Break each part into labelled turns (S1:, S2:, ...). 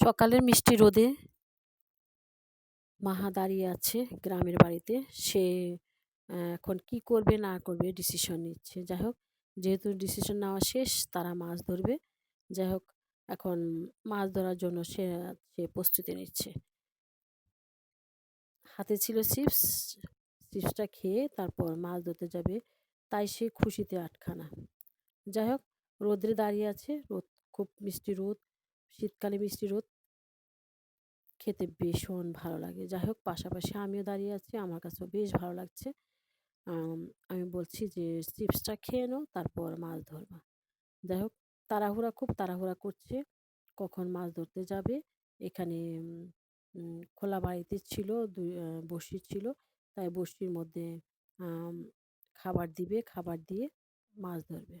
S1: সকালের মিষ্টি রোদে মাহা দাঁড়িয়ে আছে গ্রামের বাড়িতে। সে এখন কি করবে, না করবে ডিসিশন নিচ্ছে। যাই হোক, যেহেতু ডিসিশন নেওয়া শেষ, তারা মাছ ধরবে। যাই হোক, এখন মাছ ধরার জন্য সে সে প্রস্তুতি নিচ্ছে। হাতে ছিল চিপস, চিপসটা খেয়ে তারপর মাছ ধরতে যাবে। তাই সে খুশিতে আটখানা। যাই হোক, রোদ্রে দাঁড়িয়ে আছে, রোদ, খুব মিষ্টি রোদ। শীতকালে মিষ্টি রোদ খেতে ভীষণ ভালো লাগে। যাই হোক পাশাপাশি আমিও দাঁড়িয়ে আছি। আমার কাছেও বেশ ভালো লাগছে। আমি বলছি যে, চিপসটা খেয়ে নাও, তারপর মাছ ধরবা। যাই হোক তাড়াহুড়া খুব তাড়াহুড়া করছে, কখন মাছ ধরতে যাবে। এখানে খোলা বাড়িতে ছিল বসি ছিল। তাই বসির মধ্যে খাবার দিবে, খাবার দিয়ে মাছ ধরবে।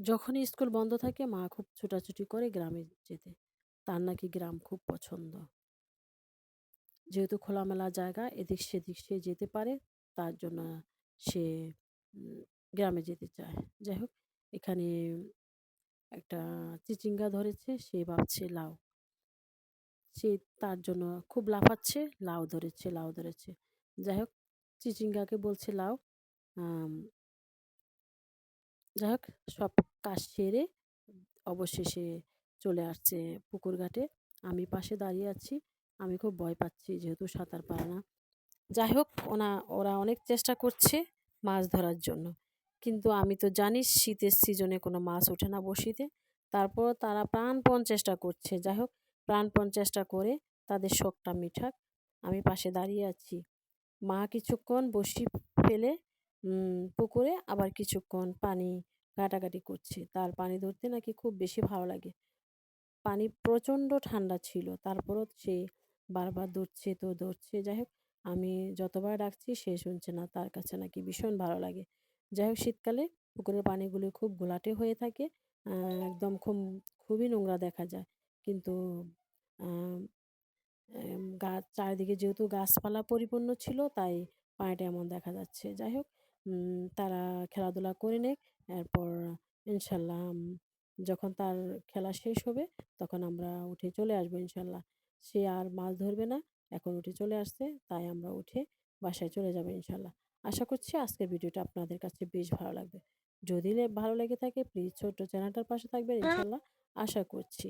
S1: যখনই স্কুল বন্ধ থাকে, মা খুব ছুটাছুটি করে গ্রামে যেতে। তার নাকি গ্রাম খুব পছন্দ। যেহেতু খোলামেলা জায়গা, এদিক সেদিক সে যেতে পারে, তার জন্য সে গ্রামে যেতে চায়। যাই হোক, এখানে একটা চিচিঙ্গা ধরেছে, সে ভাবছে লাউ। সে তার জন্য খুব লাফাচ্ছে, লাউ ধরেছে লাউ ধরেছে। যাই হোক, চিচিঙ্গাকে বলছে লাউ যাই হোক সব কাজ সেরে অবশেষে চলে আসছে পুকুর ঘাটে। আমি পাশে দাঁড়িয়ে আছি। আমি খুব ভয় পাচ্ছি যেহেতু সাঁতার পারে না। যাই হোক, ওনা, ওরা অনেক চেষ্টা করছে মাছ ধরার জন্য। কিন্তু আমি তো জানি শীতের সিজনে কোনো মাছ ওঠে না বসিতে। তারপর তারা প্রাণপণ চেষ্টা করছে। যাই হোক, প্রাণপণ চেষ্টা করে তাদের শখটা মিঠাক আমি পাশে দাঁড়িয়ে আছি। মা কিছুক্ষণ বসি ফেলে পুকুরে আবার কিছুক্ষণ পানি ঘাটাঘাটি করছে। তার পানি ধরতে নাকি খুব বেশি ভালো লাগে। পানি প্রচণ্ড ঠান্ডা ছিল। তারপরও সে বারবার ধরছে তো ধরছে। যাই হোক আমি যতবার ডাকছি সে শুনছে না। তার কাছে নাকি ভীষণ ভালো লাগে। যাই হোক শীতকালে পুকুরের পানিগুলি খুব গোলাটে হয়ে থাকে। একদম খুব, খুবই নোংরা দেখা যায়। কিন্তু গাছ চারিদিকে যেহেতু গাছপালা পরিপূর্ণ ছিল, তাই পানিটা এমন দেখা যাচ্ছে। যাই হোক তারা খেলাধুলা করে নেক। এরপর ইনশাল্লাহ যখন তার খেলা শেষ হবে, তখন আমরা উঠে চলে আসব ইনশাল্লাহ। সে আর মাছ ধরবে না, এখন উঠে চলে আসছে, তাই আমরা উঠে বাসায় চলে যাব ইনশাল্লাহ। আশা করছি আজকের ভিডিওটা আপনাদের কাছে বেশ ভালো লাগবে। যদি ভালো লেগে থাকে প্লিজ ছোট্ট চ্যানেলটার পাশে থাকবেন ইনশাল্লাহ, আশা করছি।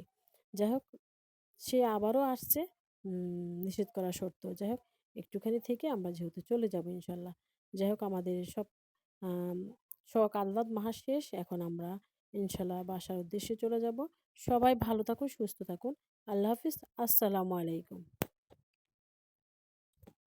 S1: যাই হোক সে আবারও আসছে নিষেধ করা সত্য যাই হোক একটুখানি থেকে আমরা যেহেতু চলে যাব ইনশাল্লাহ। যাই হোক আমাদের সব শখ আহ্লাদ মাস শেষ। এখন আমরা ইনশাল্লাহ বাসার উদ্দেশ্যে চলে যাব। সবাই ভালো থাকুন, সুস্থ থাকুন। আল্লাহ হাফিজ। আসসালামু আলাইকুম।